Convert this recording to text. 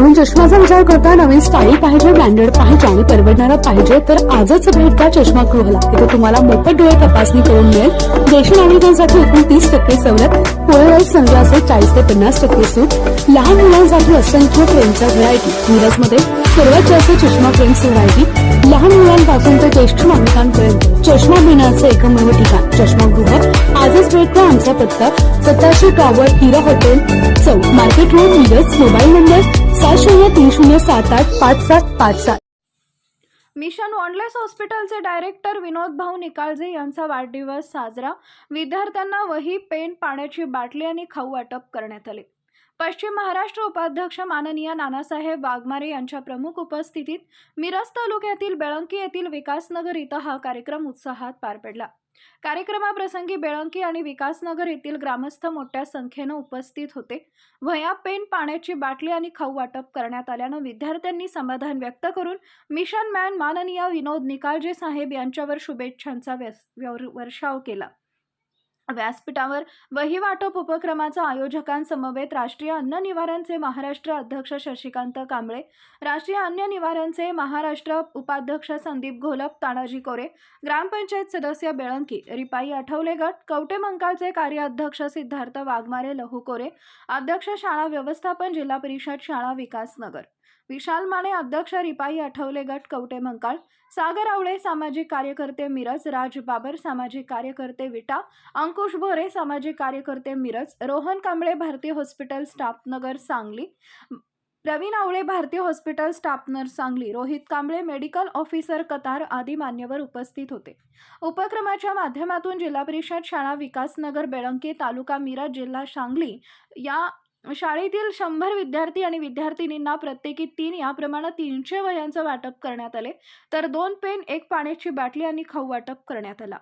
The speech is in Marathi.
चष्म्याचा विचार करता नवीन स्टाईल पाहिजे ब्रँडेड पाहिजे आणि परवडणारा पाहिजे तर आजच भेट द्या चष्मा गृहाला. इथे तुम्हाला मोफत डोळे तपासणी करून मिळेल. ज्येष्ठ नागरिकांसाठी एकूण तीस टक्के सवलत पोळेवाईट सनग्लासेस चाळीस ते पन्नास टक्के सूट. लहान मुलांसाठी असंख्य फ्रेमच्या व्हरायटी मिरजमध्ये सर्वात जास्त चष्मा फ्रेम्स व्हरायटी लहान मुलांपासून ते ज्येष्ठ नागरिकांपर्यंत. चष्मा घेण्याचं एकमेव ठिकाण चष्मागृह गृह. आमचा पत्ता सत्ताशे टॉवर हिरा हॉटेल चौक market road Miraj mobile number सात शून्य तीन शून्य सात आठ पाच सात पाच सात. मिशन वॉन्डलेस हॉस्पिटलचे डायरेक्टर विनोद भाऊ निकाळजे यांचा वाढदिवस साजरा. विद्यार्थ्यांना वही पेन पाण्याची बाटली आणि खाऊ वाटप करण्यात आले. पश्चिम महाराष्ट्र उपाध्यक्ष माननीय नानासाहेब वाघमारे यांच्या प्रमुख उपस्थितीत मिरज तालुक्यातील बेळंकी येथील विकासनगर इथं हा कार्यक्रम उत्साहात पार पडला. कार्यक्रमाप्रसंगी बेळंकी आणि विकासनगर येथील ग्रामस्थ मोठ्या संख्येनं उपस्थित होते. वह्या पेन पाण्याची बाटली आणि खाऊ वाटप करण्यात आल्यानं विद्यार्थ्यांनी समाधान व्यक्त करून मिशन मॅन माननीय विनोद निकाळजे साहेब यांच्यावर शुभेच्छांचा व्यस- वर्षाव केला. व्यासपीठावर वहीवाटप उपक्रमाचा आयोजकांसमवेत राष्ट्रीय अन्न निवारणचे महाराष्ट्र अध्यक्ष शशिकांत कांबळे राष्ट्रीय अन्न निवारणचे महाराष्ट्र उपाध्यक्ष संदीप घोलप तानाजी कोरे ग्रामपंचायत सदस्य बेळंकी रिपाई आठवले गट कवटे मंकाळचे कार्याध्यक्ष सिद्धार्थ वाघमारे लहुकोरे अध्यक्ष शाळा व्यवस्थापन जिल्हा परिषद शाळा विकास नगर. विशाल माने अध्यक्ष रिपाई आठवले गट कवटे मंकाळ सागर आवळे सामाजिक कार्यकर्ते मिरज राज बाबर सामाजिक कार्यकर्ते विटा अंकुश भोरे सामाजिक कार्यकर्ते मिरज रोहन कांबळे भारतीय हॉस्पिटल स्टाफ नगर सांगली प्रवीण आवळे भारतीय हॉस्पिटल स्टाफनर सांगली रोहित कांबळे मेडिकल ऑफिसर कतार आदी मान्यवर उपस्थित होते. उपक्रमाच्या माध्यमातून जिल्हा परिषद शाळा विकास नगर बेळंकी तालुका मिरज जिल्हा सांगली या शाळेतील शंभर विद्यार्थी आणि विद्यार्थिनींना प्रत्येकी तीन याप्रमाणे तीनशे वह्यांचं वाटप करण्यात आले. तर दोन पेन एक पाण्याची बाटली आणि खाऊ वाटप करण्यात आला.